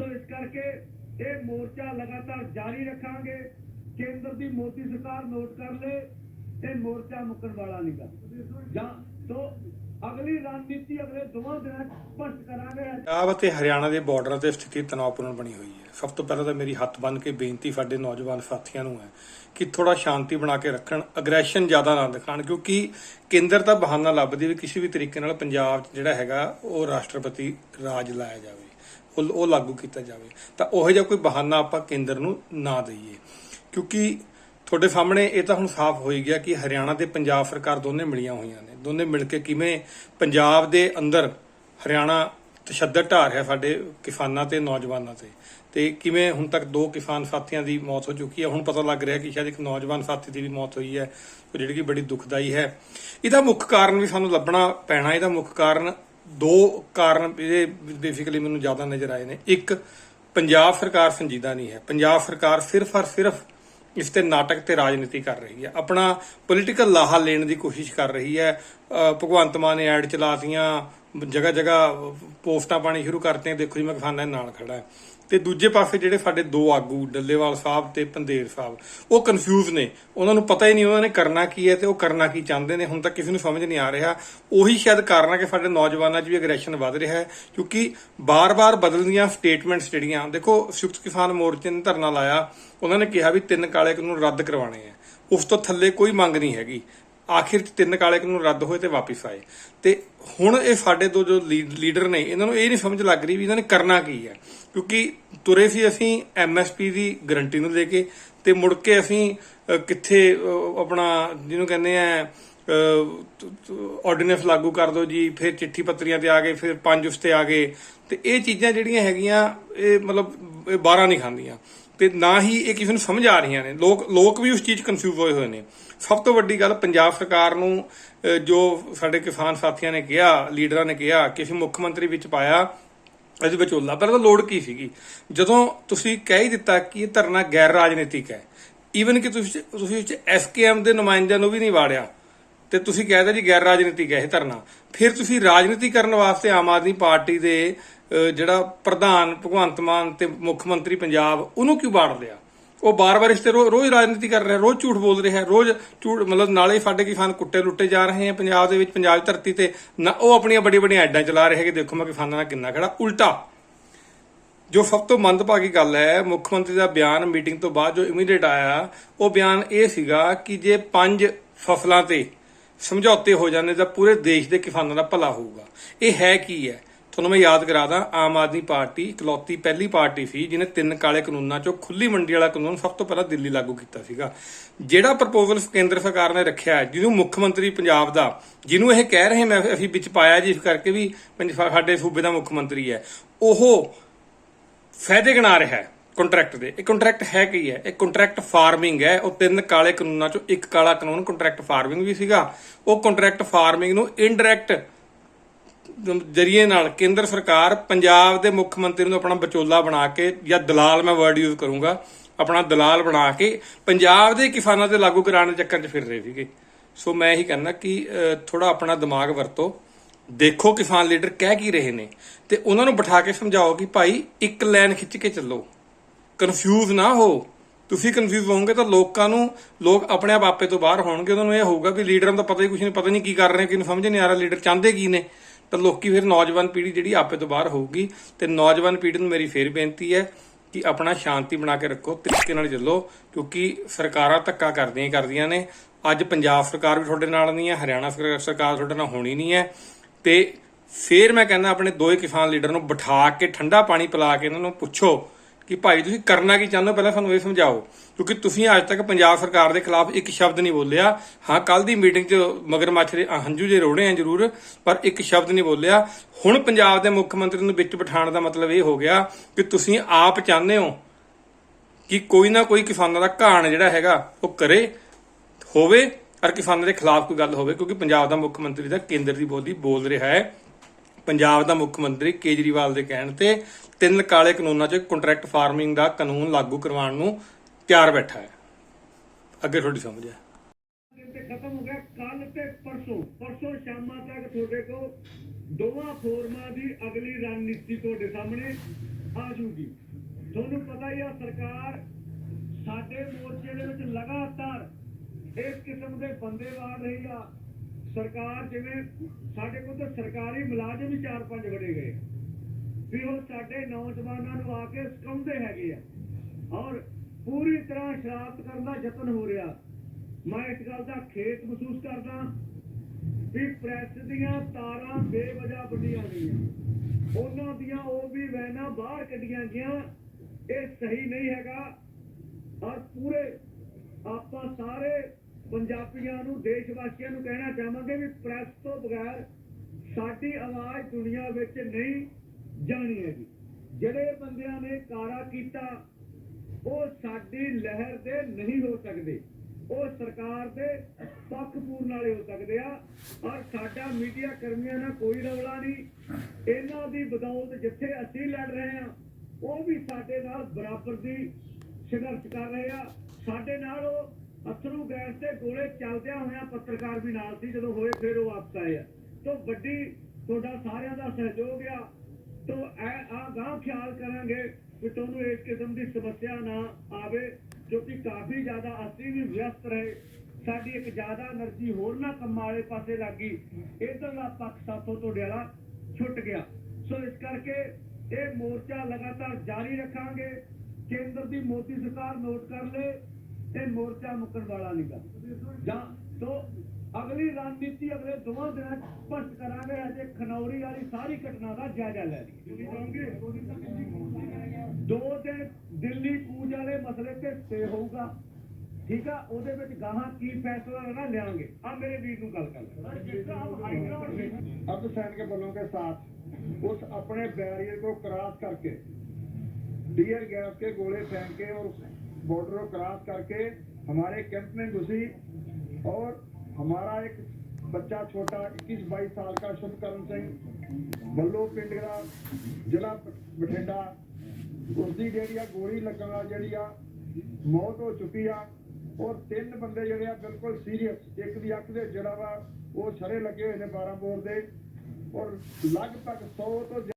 ਸੋ ਇਸ ਕਰਕੇ ਇਹ ਮੋਰਚਾ ਲਗਾਤਾਰ ਜਾਰੀ ਰੱਖਾਂਗੇ। ਕੇਂਦਰ ਦੀ ਮੋਦੀ ਸਰਕਾਰ ਨੋਟ ਕਰ ਲੇ, ਇਹ ਮੋਰਚਾ ਮੁੱਕਣ ਵਾਲਾ ਨਹੀਂਗਾ ਜਾਂ ਤੋਂ ਅਗਲੀ ਰਣਨੀਤੀ ਅਗਲੇ ਦੋਵਾਂ ਦਿਨਾਂ ਸਪਸ਼ਟ ਕਰਾਂਗੇ। ਪੰਜਾਬ ਅਤੇ ਹਰਿਆਣਾ ਦੇ ਬਾਰਡਰਾਂ ਤੇ ਸਥਿਤੀ ਤਣਾਅਪੂਰਨ ਬਣੀ ਹੋਈ ਹੈ। ਸਭ ਤੋਂ ਪਹਿਲਾਂ ਤਾਂ ਮੇਰੀ ਹੱਥ ਬੰਨ ਕੇ ਬੇਨਤੀ ਸਾਡੇ ਨੌਜਵਾਨ ਸਾਥੀਆਂ ਨੂੰ ਹੈ ਕਿ ਥੋੜਾ ਸ਼ਾਂਤੀ ਬਣਾ ਕੇ ਰੱਖਣ ਅਗਰੈਸ਼ਨ ਜ਼ਿਆਦਾ ਨਾ ਦਿਖਾਣ ਕਿਉਂਕਿ ਕੇਂਦਰ ਤਾਂ ਬਹਾਨਾ ਲੱਭਦੀ ਵੀ ਕਿਸੇ ਵੀ ਤਰੀਕੇ ਨਾਲ ਪੰਜਾਬ 'ਚ ਜਿਹੜਾ ਹੈਗਾ, ਉਹ ਰਾਸ਼ਟਰਪਤੀ ਰਾਜ ਲਾਇਆ ਜਾਵੇ, ਉਹ ਉਹ ਲਾਗੂ ਕੀਤਾ ਜਾਵੇ। ਤਾਂ ਉਹੋ ਜਿਹਾ ਕੋਈ ਬਹਾਨਾ ਆਪਾਂ ਕੇਂਦਰ ਨੂੰ ਨਾ ਦਈਏ। ਕਿਉਂਕਿ ਤੁਹਾਡੇ ਸਾਹਮਣੇ ਇਹ ਤਾਂ ਹੁਣ ਸਾਫ਼ ਹੋ ਹੀ ਗਿਆ ਕਿ ਹਰਿਆਣਾ ਤੇ ਪੰਜਾਬ ਸਰਕਾਰ ਦੋਨੇ ਮਿਲੀਆਂ ਹੋਈਆਂ ਨੇ। ਦੋਨੇ ਮਿਲ ਕੇ ਕਿਵੇਂ ਪੰਜਾਬ ਦੇ ਅੰਦਰ ਹਰਿਆਣਾ ਤਸ਼ੱਦਦ ਢਾ ਰਿਹਾ ਸਾਡੇ ਕਿਸਾਨਾਂ ਤੇ, ਨੌਜਵਾਨਾਂ ਤੇ। ਤੇ ਕਿਵੇਂ ਹੁਣ ਤੱਕ ਦੋ ਕਿਸਾਨ ਸਾਥੀਆਂ ਦੀ ਮੌਤ ਹੋ ਚੁੱਕੀ ਹੈ? ਹੁਣ ਪਤਾ ਲੱਗ ਰਿਹਾ ਕਿ ਸ਼ਾਇਦ ਇੱਕ ਨੌਜਵਾਨ ਸਾਥੀ ਦੀ ਵੀ ਮੌਤ ਹੋਈ ਹੈ ਜਿਹੜੀ ਕਿ ਬੜੀ ਦੁਖਦਾਈ ਹੈ। ਇਹਦਾ ਮੁੱਖ ਕਾਰਨ ਵੀ ਸਾਨੂੰ ਲੱਭਣਾ ਪੈਣਾ। ਇਹਦਾ ਮੁੱਖ ਕਾਰਨ ਦੋ ਕਾਰਨ ਇਹਦੇ ਬੇਸਿਕਲੀ ਮੈਨੂੰ ਜ਼ਿਆਦਾ ਨਜ਼ਰ ਆਏ ਨੇ। ਇੱਕ, ਪੰਜਾਬ ਸਰਕਾਰ ਸੰਜੀਦਾ ਨਹੀਂ ਹੈ। ਪੰਜਾਬ ਸਰਕਾਰ ਸਿਰਫ ਔਰ ਸਿਰਫ ਇਸ ਤੇ ਨਾਟਕ ਤੇ ਰਾਜਨੀਤੀ ਕਰ ਰਹੀ ਹੈ। ਆਪਣਾ ਪੋਲੀਟੀਕਲ ਲਾਹਾ ਲੈਣ ਦੀ ਕੋਸ਼ਿਸ਼ ਕਰ ਰਹੀ ਹੈ। ਭਗਵੰਤ ਮਾਨ ਨੇ ਐਡ ਚਲਾਤੀਆਂ ਜਗ੍ਹਾ ਜਗ੍ਹਾ ਪੋਸਟਾਂ ਪਾਣੀ ਸ਼ੁਰੂ ਕਰਤੀਆਂ। ਦੇਖੋ ਜੀ, ਮੈਂ ਕਿਸਾਨਾਂ ਦੇ ਨਾਲ ਖੜਾ ਹੈ ਤੇ ਦੂਜੇ ਪਾਸੇ ਜਿਹੜੇ ਸਾਡੇ ਦੋ ਆਗੂ, ਡੱਲੇਵਾਲ ਸਾਹਿਬ ਤੇ ਪੰਦੇਰ ਸਾਹਿਬ, ਉਹ ਕਨਫਿਊਜ਼ ਨੇ। ਉਹਨਾਂ ਨੂੰ ਪਤਾ ਹੀ ਨਹੀਂ ਉਹਨਾਂ ਨੇ ਕਰਨਾ ਕੀ ਹੈ ਤੇ ਉਹ ਕਰਨਾ ਕੀ ਚਾਹੁੰਦੇ ਨੇ। ਹੁਣ ਤੱਕ ਕਿਸੇ ਨੂੰ ਸਮਝ ਨਹੀਂ ਆ ਰਿਹਾ। ਉਹੀ ਸ਼ਾਇਦ ਕਾਰਨ ਹੈ ਕਿ ਸਾਡੇ ਨੌਜਵਾਨਾਂ 'ਚ ਵੀ ਐਗਰੈਸ਼ਨ ਵੱਧ ਰਿਹਾ ਹੈ, ਕਿਉਂਕਿ ਬਾਰ-ਬਾਰ ਬਦਲਦੀਆਂ ਸਟੇਟਮੈਂਟਸ ਜਿਹੜੀਆਂ, ਦੇਖੋ ਸੰਯੁਕਤ ਕਿਸਾਨ ਮੋਰਚੇ ਨੇ ਧਰਨਾ ਲਾਇਆ। ਉਹਨਾਂ ਨੇ ਕਿਹਾ ਵੀ ਤਿੰਨ ਕਾਲੇ ਕਾਨੂੰਨ ਰੱਦ ਕਰਵਾਣੇ ਆ। ਉਸ ਤੋਂ ਥੱਲੇ ਕੋਈ ਮੰਗ ਨਹੀਂ ਹੈਗੀ। ਆਖਿਰ 'ਚ ਤਿੰਨ ਕਾਲੇ ਕਾਨੂੰਨ ਰੱਦ ਹੋਏ ਤੇ ਵਾਪਸ ਆਏ। ਤੇ ਹੁਣ ਇਹ ਸਾਡੇ ਦੋ ਜੋ ਲੀਡਰ ਨੇ, ਇਹਨਾਂ ਨੂੰ ਇਹ ਨਹੀਂ ਸਮਝ ਲੱਗ ਰਹੀ ਵੀ ਇਹਨਾਂ ਨੇ ਕਰਨਾ ਕੀ ਹੈ। ਕਿਉਂਕਿ ਤੁਰੇ ਸੀ ਅਸੀਂ ਐਮਐਸਪੀ ਦੀ ਗਰੰਟੀ ਨੂੰ ਲੈ ਕੇ ਤੇ ਮੁੜ ਕੇ ਅਸੀਂ ਕਿੱਥੇ ਆਪਣਾ ਜਿਹਨੂੰ ਕਹਿੰਦੇ ਆ ਆਰਡੀਨੈਂਸ ਲਾਗੂ ਕਰ ਦਿਓ ਜੀ, ਫਿਰ ਚਿੱਠੀ ਪੱਤਰੀਆਂ ਤੇ ਆ ਗਏ, ਫਿਰ ਪੰਜ ਉਸ ਤੇ ਆ ਗਏ। ਤੇ ਇਹ ਚੀਜ਼ਾਂ ਜਿਹੜੀਆਂ ਹੈਗੀਆਂ, ਇਹ ਮਤਲਬ, ਇਹ 12 ਨਹੀਂ ਖਾਂਦੀਆਂ। ਤੇ ਨਾ ਹੀ ਇਹ ਕਿਸੇ ਨੂੰ ਸਮਝ ਆ ਰਹੀਆਂ ਨੇ। ਲੋਕ ਲੋਕ ਵੀ ਉਸ ਚੀਜ਼ ਕਨਫਿਊਜ਼ ਹੋਏ ਹੋਏ ਨੇ। ਸਭ ਤੋਂ ਵੱਡੀ ਗੱਲ ਪੰਜਾਬ ਸਰਕਾਰ ਨੂੰ ਜੋ ਸਾਡੇ ਕਿਸਾਨ ਸਾਥੀਆਂ ਨੇ ਕਿਹਾ, ਲੀਡਰਾਂ ਨੇ ਕਿਹਾ ਕਿ ਅਸੀਂ ਮੁੱਖ ਮੰਤਰੀ ਵਿੱਚ ਪਾਇਆ, ਇਹਦੇ ਵਿੱਚ ਉਹਲਾ ਪਰ ਤਾਂ ਲੋੜ ਕੀ ਸੀਗੀ? ਜਦੋਂ ਤੁਸੀਂ ਕਹਿ ਹੀ ਦਿੱਤਾ ਕਿ ਇਹ ਧਰਨਾ ਗੈਰ ਰਾਜਨੀਤਿਕ ਹੈ ਈਵਨ ਕਿ ਤੁਸੀਂ ਤੁਸੀਂ ਵਿੱਚ ਐਸਕੇਐਮ ਦੇ ਨੁਮਾਇੰਦਿਆਂ ਨੂੰ ਵੀ ਨਹੀਂ ਵਾੜਿਆ, ਤੇ ਤੁਸੀਂ ਕਹਿੰਦੇ ਜੀ ਗੈਰ ਰਾਜਨੀਤਿਕ ਹੈ ਇਹ ਧਰਨਾ। ਫਿਰ ਤੁਸੀਂ ਰਾਜਨੀਤੀ ਕਰਨ ਵਾਸਤੇ ਆਮ ਆਦਮੀ ਪਾਰਟੀ ਦੇ ਜਿਹੜਾ ਪ੍ਰਧਾਨ ਭਗਵੰਤ ਮਾਨ ਤੇ ਮੁੱਖ ਮੰਤਰੀ ਪੰਜਾਬ, ਉਹਨੂੰ ਕਿਉਂ ਬਾੜ ਲਿਆ? ਉਹ ਬਾਰ-ਬਾਰ ਇਸ ਤੇ ਰੋ- ਰੋਜ਼ ਰਾਜਨੀਤੀ ਕਰ ਰਿਹਾ, ਰੋਜ਼ ਝੂਠ ਬੋਲ ਰਿਹਾ, ਰੋਜ਼ ਝੂਠ ਮਤਲਬ ਨਾਲੇ ਸਾਡੇ ਕਿਸਾਨ ਕੁੱਟੇ ਲੁੱਟੇ ਜਾ ਰਹੇ ਆ ਪੰਜਾਬ ਦੇ ਵਿੱਚ, ਪੰਜਾਬ ਧਰਤੀ ਤੇ ਨਾ, ਉਹ ਆਪਣੀਆਂ ਵੱਡੀਆਂ ਵੱਡੀਆਂ ਐਡਾਂ ਚਲਾ ਰਹੇ ਕਿ ਦੇਖੋ ਮੈਂ ਕਿਸਾਨਾਂ ਨਾਲ ਕਿੰਨਾ ਖੜਾ। ਉਲਟਾ, ਜੋ ਸਭ ਤੋਂ ਮੰਦਭਾਗੀ ਗੱਲ ਹੈ, ਮੁੱਖ ਮੰਤਰੀ ਦਾ ਬਿਆਨ ਮੀਟਿੰਗ ਤੋਂ ਬਾਅਦ ਜੋ ਇਮੀਡੀਏਟ ਆਇਆ, ਉਹ ਬਿਆਨ ਇਹ ਸੀਗਾ ਕਿ ਜੇ ਪੰਜ ਫਸਲਾਂ ਤੇ ਸਮਝੌਤੇ ਹੋ ਜਾਂਦੇ ਤਾਂ ਪੂਰੇ ਦੇਸ਼ ਦੇ ਕਿਸਾਨਾਂ ਦਾ ਭਲਾ ਹੋਊਗਾ। ਇਹ ਹੈ ਕੀ ਹੈ? ਤੁਹਾਨੂੰ ਮੈਂ ਯਾਦ ਕਰਾ ਦਾਂ, ਆਮ ਆਦਮੀ ਪਾਰਟੀ ਇਕਲੌਤੀ ਪਹਿਲੀ ਪਾਰਟੀ ਸੀ ਜਿਹਨੇ ਤਿੰਨ ਕਾਲੇ ਕਾਨੂੰਨਾਂ ਚੋਂ ਖੁੱਲੀ ਮੰਡੀ ਵਾਲਾ ਕਾਨੂੰਨ ਸਭ ਤੋਂ ਪਹਿਲਾਂ ਦਿੱਲੀ ਲਾਗੂ ਕੀਤਾ ਸੀਗਾ। ਜਿਹੜਾ ਪ੍ਰਪੋਜ਼ਲ ਕੇਂਦਰ ਸਰਕਾਰ ਨੇ ਰੱਖਿਆ ਜਿਹਨੂੰ ਮੁੱਖ ਮੰਤਰੀ ਪੰਜਾਬ ਦਾ, ਜਿਹਨੂੰ ਇਹ ਕਹਿ ਰਹੇ ਮੈਂ ਅਸੀਂ ਵਿੱਚ ਪਾਇਆ ਜੀ ਇਸ ਕਰਕੇ ਵੀ ਪੰਜ- ਸਾਡੇ ਸੂਬੇ ਦਾ ਮੁੱਖ ਮੰਤਰੀ ਹੈ। ਉਹ ਫਾਇਦੇ ਗਿਣਾ ਰਿਹਾ ਹੈ ਕੰਟਰੈਕਟ ਦੇ। ਇਹ ਕੰਟਰੈਕਟ ਹੈ ਕੀ ਹੈ? ਇਹ ਕੰਟਰੈਕਟ ਫਾਰਮਿੰਗ ਹੈ। ਉਹ ਤਿੰਨ ਕਾਲੇ ਕਾਨੂੰਨਾਂ ਚੋਂ ਇੱਕ ਕਾਲਾ ਕਾਨੂੰਨ ਕੰਟਰੈਕਟ ਫਾਰਮਿੰਗ ਵੀ ਸੀਗਾ। ਉਹ ਕੰਟਰੈਕਟ ਫਾਰਮਿੰਗ ਨੂੰ ਇਨਡਾਇਰੈਕਟ ਜਰੀਏ ਨਾਲ ਕੇਂਦਰ ਸਰਕਾਰ ਪੰਜਾਬ ਦੇ ਮੁੱਖ ਮੰਤਰੀ ਨੂੰ ਆਪਣਾ ਵਿਚੋਲਾ ਬਣਾ ਕੇ ਜਾਂ ਦਲਾਲ, ਮੈਂ ਵਰਡ ਯੂਜ਼ ਕਰੂੰਗਾ, ਆਪਣਾ ਦਲਾਲ ਬਣਾ ਕੇ ਪੰਜਾਬ ਦੇ ਕਿਸਾਨਾਂ ਤੇ ਲਾਗੂ ਕਰਾਉਣ ਦੇ ਚੱਕਰ 'ਚ ਫਿਰ ਰਹੇ ਸੀਗੇ। ਸੋ ਮੈਂ ਇਹੀ ਕਹਿੰਦਾ ਕਿ ਥੋੜਾ ਆਪਣਾ ਦਿਮਾਗ ਵਰਤੋ। ਦੇਖੋ ਕਿਸਾਨ ਲੀਡਰ ਕਹਿ ਕੀ ਰਹੇ ਨੇ ਤੇ ਉਹਨਾਂ ਨੂੰ ਬਿਠਾ ਕੇ ਸਮਝਾਓ ਕਿ ਭਾਈ ਇੱਕ ਲਾਈਨ ਖਿੱਚ ਕੇ ਚੱਲੋ। ਕਨਫਿਊਜ਼ ਨਾ ਹੋ। ਤੁਸੀਂ ਕਨਫਿਊਜ਼ ਹੋਵੋਗੇ ਤਾਂ ਲੋਕਾਂ ਨੂੰ, ਲੋਕ ਆਪਣੇ ਆਪ ਆਪੇ ਤੋਂ ਬਾਹਰ ਹੋਣਗੇ। ਉਹਨਾਂ ਨੂੰ ਇਹ ਹੋਊਗਾ ਵੀ ਲੀਡਰਾਂ ਦਾ ਪਤਾ ਹੀ ਕੁਝ ਨਹੀਂ, ਪਤਾ ਨਹੀਂ ਕੀ ਕਰ ਰਹੇ ਕਿਨੂੰ ਸਮਝ ਨਹੀਂ ਆ ਰਿਹਾ। ਲੀਡਰ ਚਾਹੁੰਦੇ ਕੀ ਨੇ? ਤਾਂ ਲੋਕੀ ਫਿਰ ਨੌਜਵਾਨ ਪੀੜ੍ਹੀ ਜਿਹੜੀ ਆਪੇ ਤੋਂ ਬਾਹਰ ਹੋਊਗੀ ਤੇ ਨੌਜਵਾਨ ਪੀੜ੍ਹੀ ਨੂੰ ਮੇਰੀ ਫੇਰ ਬੇਨਤੀ ਹੈ ਕਿ ਆਪਣਾ ਸ਼ਾਂਤੀ ਬਣਾ ਕੇ ਰੱਖੋ, ਤਰੀਕੇ ਨਾਲ ਚੱਲੋ, ਕਿਉਂਕਿ ਸਰਕਾਰਾਂ ਧੱਕਾ ਕਰਦੀਆਂ ਹੀ ਕਰਦੀਆਂ ਨੇ। ਅੱਜ ਪੰਜਾਬ ਸਰਕਾਰ ਵੀ ਤੁਹਾਡੇ ਨਾਲ ਨਹੀਂ ਹੈ, ਹਰਿਆਣਾ ਸਰਕਾਰ ਸਰਕਾਰ ਤੁਹਾਡੇ ਨਾਲ ਹੋਣੀ ਨਹੀਂ ਹੈ। ਤੇ ਫੇਰ ਮੈਂ ਕਹਿੰਦਾ ਆਪਣੇ ਦੋਏ ਕਿਸਾਨ ਲੀਡਰ ਨੂੰ ਬਿਠਾ ਕੇ ਠੰਡਾ ਪਾਣੀ ਪਿਲਾ ਕੇ ਇਹਨਾਂ ਨੂੰ ਪੁੱਛੋ ਕਿ ਭਾਈ ਤੁਸੀਂ ਕਰਨਾ ਕੀ ਚਾਹੁੰਦੇ ਹੋ? ਪਹਿਲਾਂ ਸਾਨੂੰ ਇਹ ਸਮਝਾਓ। ਕਿਉਂਕਿ ਤੁਸੀਂ ਅੱਜ ਤੱਕ ਪੰਜਾਬ ਸਰਕਾਰ ਦੇ ਖਿਲਾਫ ਇੱਕ ਸ਼ਬਦ ਨਹੀਂ ਬੋਲਿਆ। ਹਾਂ ਕੱਲ ਦੀ ਮੀਟਿੰਗ 'ਚ ਮਗਰਮੱਛ ਦੇ ਹੰਝੂ ਜੇ ਰੋੜੇ ਆ ਜ਼ਰੂਰ, ਪਰ ਇੱਕ ਸ਼ਬਦ ਨਹੀਂ ਬੋਲਿਆ। ਹੁਣ ਪੰਜਾਬ ਦੇ ਮੁੱਖ ਮੰਤਰੀ ਨੂੰ ਵਿੱਚ ਬਿਠਾਉਣ ਦਾ ਮਤਲਬ ਇਹ ਹੋ ਗਿਆ ਕਿ ਤੁਸੀਂ ਆਪ ਚਾਹੁੰਦੇ ਹੋ ਕਿ ਕੋਈ ਨਾ ਕੋਈ ਕਿਸਾਨਾਂ ਦਾ ਘਾਣ ਜਿਹੜਾ ਹੈਗਾ ਉਹ ਕਰੇ, ਹੋਵੇ, ਔਰ ਕਿਸਾਨਾਂ ਦੇ ਖਿਲਾਫ ਕੋਈ ਗੱਲ ਹੋਵੇ, ਕਿਉਂਕਿ ਪੰਜਾਬ ਦਾ ਮੁੱਖ ਮੰਤਰੀ ਦਾ ਕੇਂਦਰ ਦੀ ਬੋਲੀ ਬੋਲ ਰਿਹਾ ਹੈ। ਪੰਜਾਬ ਦਾ ਮੁੱਖ ਮੰਤਰੀ ਕੇਜਰੀਵਾਲ ਦੇ ਕਹਿਣ ਤੇ ਤਿੰਨ ਕਾਲੇ ਕਾਨੂੰਨਾਂ 'ਚ ਕੰਟਰੈਕਟ ਫਾਰਮਿੰਗ ਦਾ ਕਾਨੂੰਨ ਲਾਗੂ ਕਰਵਾਉਣ ਨੂੰ ਤਿਆਰ ਬੈਠਾ ਹੈ। ਅੱਗੇ ਤੁਹਾਡੀ ਸਮਝ ਹੈ। ਖਤਮ ਹੋ ਗਿਆ। ਕੱਲ ਤੇ ਪਰਸੋਂ ਪਰਸੋਂ ਸ਼ਾਮਾਂ ਤੱਕ ਤੁਹਾਡੇ ਕੋਲ ਦੋਵਾਂ ਫੋਰਮਾਂ ਦੀ ਅਗਲੀ ਰਣਨੀਤੀ ਤੁਹਾਡੇ ਸਾਹਮਣੇ ਆ ਜੂਗੀ ਤੁਹਾਨੂੰ ਪਤਾ ਹੀ ਆ, ਸਰਕਾਰ ਸਾਡੇ ਮੋਰਚੇ ਦੇ ਵਿੱਚ ਲਗਾਤਾਰ ਇਸ ਕਿਸਮ ਦੇ ਬੰਦੇ ਵਾਰ ਰਹੀ ਆ। ਸਰਕਾਰ ਜਿਵੇਂ ਸਾਡੇ ਕੋਲ ਤਾਂ ਸਰਕਾਰੀ ਮੁਲਾਜ਼ਮ ਹੀ ਚਾਰ ਪੰਜ ਵੜੇ ਗਏ। ਵੀ ਉਹ ਸਾਡੇ ਨੌਜਵਾਨਾਂ ਨੂੰ ਆ ਕੇ ਸਿਖਾਉਂਦੇ ਹੈਗੇ ਆ। ਔਰ ਪੂਰੀ ਤਰ੍ਹਾਂ ਸ਼ਰਾਰਤ ਕਰਨ ਦਾ ਯਤਨ ਹੋ ਰਿਹਾ। ਮੈਂ ਇਸ ਗੱਲ ਦਾ ਖੇਤ ਮਹਿਸੂਸ ਕਰਦਾ ਵੀ ਪ੍ਰੈਸ ਦੀਆਂ ਤਾਰਾਂ ਬੇਵਜਾ ਵੱਡੀਆਂ ਗਈਆਂ। ਉਹਨਾਂ ਦੀਆਂ ਉਹ ਵੀ ਵੈਨਾਂ ਬਾਹਰ ਕੱਢੀਆਂ ਗਈਆਂ। ਇਹ ਸਹੀ ਨਹੀਂ ਹੈਗਾ। ਔਰ ਪੂਰੇ ਆਪਾਂ ਸਾਰੇ ਪੰਜਾਬੀਆਂ ਨੂੰ ਦੇਸ਼ ਵਾਸੀਆਂ ਨੂੰ ਕਹਿਣਾ ਚਾਹਾਂਗੇ ਵੀ ਪ੍ਰੈਸ ਤੋਂ ਬਗੈਰ ਸਾਡੀ ਆਵਾਜ਼ ਦੁਨੀਆ ਵਿੱਚ ਨਹੀਂ ਜਾਣੀ ਹੈਗੀ। ਜਿਹੜੇ ਬੰਦਿਆਂ ਨੇ ਕਾਰਾ ਕੀਤਾ, ਉਹ ਸਾਡੀ ਲਹਿਰ ਦੇ ਨਹੀਂ ਹੋ ਸਕਦੇ। ਉਹ ਸਰਕਾਰ ਦੇ ਪੱਖ ਪੂਰਨ ਵਾਲੇ ਹੋ ਸਕਦੇ ਆ। ਔਰ ਸਾਡਾ ਮੀਡੀਆ ਕਰਮੀਆਂ ਨਾਲ ਕੋਈ ਰੌਲਾ ਨਹੀਂ। ਇਹਨਾਂ ਦੀ ਬਦੌਲਤ ਜਿੱਥੇ ਅਸੀਂ ਲੜ ਰਹੇ ਆ ਉਹ ਵੀ ਸਾਡੇ ਨਾਲ ਬਰਾਬਰ ਦੀ ਸੰਘਰਸ਼ ਕਰ ਰਹੇ ਆ। ਸਾਡੇ ਨਾਲ ਉਹ ਅਥਰੂ ਗੈਸ ਦੇ ਗੋਲੇ ਚੱਲਦਿਆਂ ਹੋਇਆ ਪੱਤਰਕਾਰ ਵੀ ਨਾਲ ਸੀ, ਜਦੋਂ ਹੋਏ ਫਿਰ ਉਹ ਵਾਪਸ ਆਏ ਆ। ਤੋਂ ਵੱਡੀ ਤੁਹਾਡਾ ਸਾਰਿਆਂ ਦਾ ਸਹਿਯੋਗ ਆ। ਤੋਂ ਐ ਆ ਗਾਂ ਖਿਆਲ ਕਰਾਂਗੇ ਕਿ ਤੁਹਾਨੂੰ ਇਸ ਕਿਸਮ ਦੀ ਸਮੱਸਿਆ ਨਾ ਆਵੇ, ਜੋ ਕਿ ਕਾਫੀ ਜ਼ਿਆਦਾ ਅਸੀਂ ਵੀ ਵਿਅਸਤ ਰਹੇ। ਸਾਡੀ ਇੱਕ ਜ਼ਿਆਦਾ એનર્ਜੀ ਹੋਰ ਨਾ ਕੰਮਾਂ ਵਾਲੇ ਪਾਸੇ ਲੱਗੀ ਇਧਰਲਾ ਪੱਖ ਸਾਥੋਂ ਤੁਹਾਡੇ ਵਾਲਾ ਛੁੱਟ ਗਿਆ। ਸੋ ਇਸ ਕਰਕੇ ਇਹ ਮੋਰਚਾ ਲਗਾਤਾਰ ਜਾਰੀ ਰੱਖਾਂਗੇ। ਕੇਂਦਰ ਦੀ ਮੋਦੀ ਸਰਕਾਰ ਨੋਟ ਕਰ ਲੇ। ਇਹ ਮੋਰਚਾ ਮੁੱਕਣ ਵਾਲਾ ਨਹੀਂਗਾ ਜਾਂ ਤੋਂ ਅਗਲੀ ਰਣਨੀਤੀ ਅਗਲੇ ਦੋਵਾਂ ਦਿਨਾਂ 'ਚ ਸਪਸ਼ਟ ਕਰਾਂਗੇ ਅਜੇ ਖਨੌਰੀ ਵਾਲੀ ਸਾਰੀ ਘਟਨਾ ਦਾ ਜਾਇਜ਼ਾ ਲੈ ਲਈਏ ਦੋ ਦਿਨ ਦਿੱਲੀ ਕੂਚ ਵਾਲੇ ਮਸਲੇ ਤੇ ਸਟੇ ਹੋਊਗਾ ਠੀਕ ਆ ਉਹਦੇ ਵਿੱਚ ਗਾਹਾਂ ਕੀ ਫੈਸਲਾ ਲੈਣਾ ਲਿਆਂਗੇ ਆ ਮੇਰੇ ਵੀਰ ਨੂੰ ਗੱਲ ਕਰ अर्ध सैनिक के बलों के साथ उस अपने बैरियर को क्रॉस करके डियर गैस के गोले फेंक के और बॉर्डर को क्रॉस करके हमारे कैंप में घुसी और हमारा एक बच्चा छोटा 21 22 साल का शुभकरण सिंह बल्लो पिंड का जिला बठिंडा ਉਸਦੀ ਜਿਹੜੀ ਆ ਗੋਲੀ ਲੱਗਣ ਨਾਲ ਜਿਹੜੀ ਆ ਮੌਤ ਹੋ ਚੁੱਕੀ ਆ ਔਰ ਤਿੰਨ ਬੰਦੇ ਜਿਹੜੇ ਆ ਬਿਲਕੁਲ ਸੀਰੀਅਸ ਇੱਕ ਦੀ ਅੱਖ ਦੇ ਜਿਹੜਾ ਵਾ ਉਹ ਛਰੇ ਲੱਗੇ ਹੋਏ ਨੇ 12 ਬੋਰ ਦੇ ਔਰ ਲਗਭਗ 100 ਤੋਂ